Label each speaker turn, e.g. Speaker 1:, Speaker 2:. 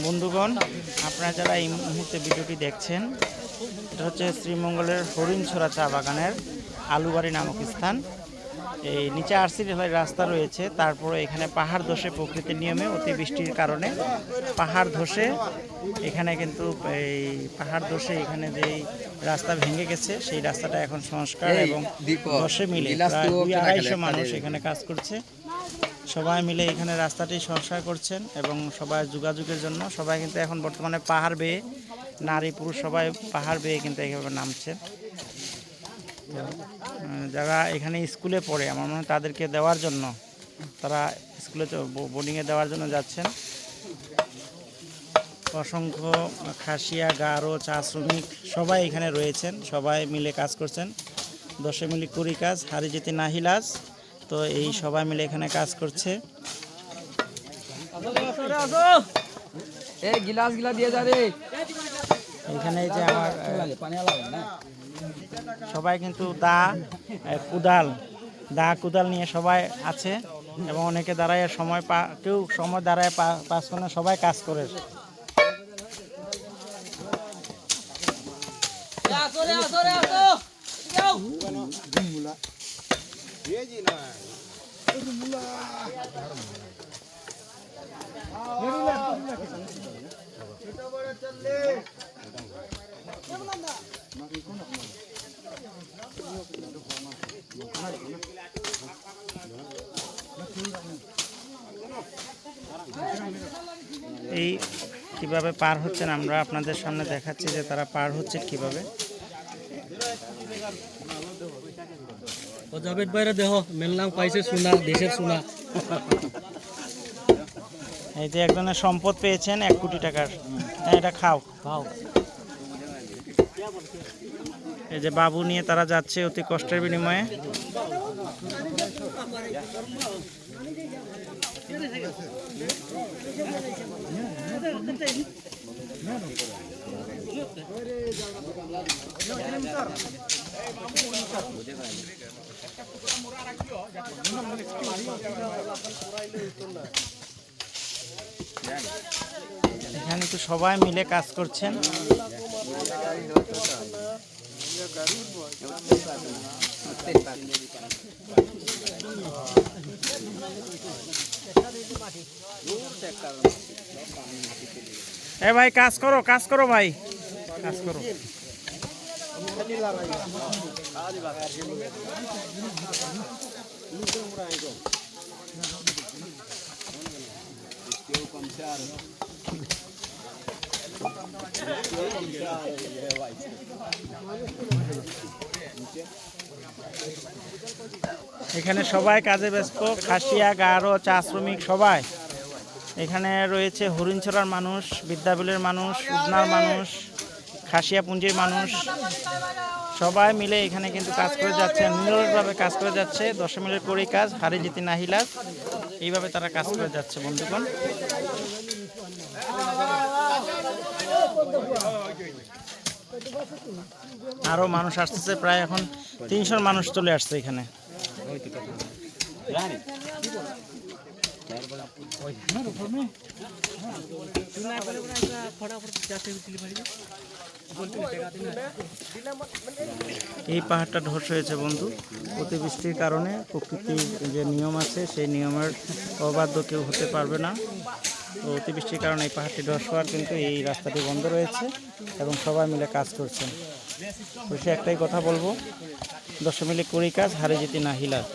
Speaker 1: বন্ধুগণ আপনারা যারা এই মুহূর্তে ভিডিওটি দেখছেন এটা হচ্ছে শ্রীমঙ্গলের হরিণছড়া চা বাগানের আলুবাড়ি নামক স্থান। এই নিচে আরসি রেলের রাস্তা রয়েছে তারপরে এখানে পাহাড় ধসে প্রকৃতির নিয়মে অতিবৃষ্টির কারণে পাহাড় ধসে এখানে কিন্তু এই পাহাড় ধসে এখানে যেই রাস্তা ভেঙে গেছে সেই রাস্তাটা এখন সংস্কার এবং ধসে মিলে প্রায় দুই আড়াইশো মানুষ এখানে কাজ করছে। সবাই মিলে এখানে রাস্তাটি সংস্কার করছেন এবং সবাই যোগাযোগের জন্য সবাই কিন্তু এখন বর্তমানে পাহাড় বেয়ে, নারী পুরুষ সবাই পাহাড় বেয়ে কিন্তু এইভাবে নামছেন যারা এখানে স্কুলে পড়ে, আমার মনে হয় তাদেরকে দেওয়ার জন্য, তারা স্কুলে বোর্ডিংয়ে দেওয়ার জন্য যাচ্ছেন। অসংখ্য খাসিয়া, গারো, চা শ্রমিক সবাই এখানে রয়েছেন, সবাই মিলে কাজ করছেন। দশে মিলি কুড়ি কাজ হারি যেতে নাহিলাজ। তো এই সবাই মিলে এখানে কাজ করছে।
Speaker 2: এই গিলাস দিয়ে যা রে।
Speaker 1: এখানে যে আমার সবাই কিন্তু দা কুদাল দা কুদাল নিয়ে সবাই আছে এবং অনেকে দাঁড়ায় সময় পা কেউ সময় দাঁড়ায় পাস করে সবাই কাজ করে। এই কীভাবে পার হচ্ছেন আমরা আপনাদের সামনে দেখাচ্ছি যে তারা পার হচ্ছে কীভাবে।
Speaker 3: ও জাভেদ ভাইরা দেহ নাম পাইছে সোনা দেশের সোনা।
Speaker 1: এই যে একজনের সম্পদ পেয়েছেন এক কোটি টাকার। হ্যাঁ এটা খাও।
Speaker 3: খাও।
Speaker 1: এই যে বাবু নিয়ে তারা যাচ্ছে অতি কষ্টের বিনিময়ে। এখানে তো সবাই মিলে কাজ করছেন। এ ভাই কাজ করো কাজ করো ভাই কাজ করো এখানে সবাই কাজে ব্যস্ত, খাসিয়া, গারো, চা শ্রমিক, সবাই। এখানে রয়েছে হরিণছড়ার মানুষ, বিদ্যাবিলের মানুষ উদনার মানুষ, খাসিয়া পুঞ্জির মানুষ। সবাই মিলে এখানে কিন্তু কাজ করে যাচ্ছে, নিরলসভাবে কাজ করে যাচ্ছে। দশ মিলের করেই কাজ হারি জিতি নাহিলাস এইভাবে তারা কাজ করে যাচ্ছে, বন্ধুগণ। আরও মানুষ আসতেছে প্রায় এখন তিনশো মানুষ চলে আসছে এখানে। এই পাহাড়টা ধস হয়েছে, বন্ধু। অতিবৃষ্টির কারণে প্রকৃতির যে নিয়ম আছে, সেই নিয়মের অবাধ্য কেউ হতে পারবে না। তো অতিবৃষ্টির কারণে এই পাহাড়টি ধস হওয়ার কিন্তু এই রাস্তাটি বন্ধ রয়েছে এবং সবাই মিলে কাজ করছেন। সে একটাই কথা বলব দশ মিলে কুড়ি কাজ, হারে যেতে না হিলাচ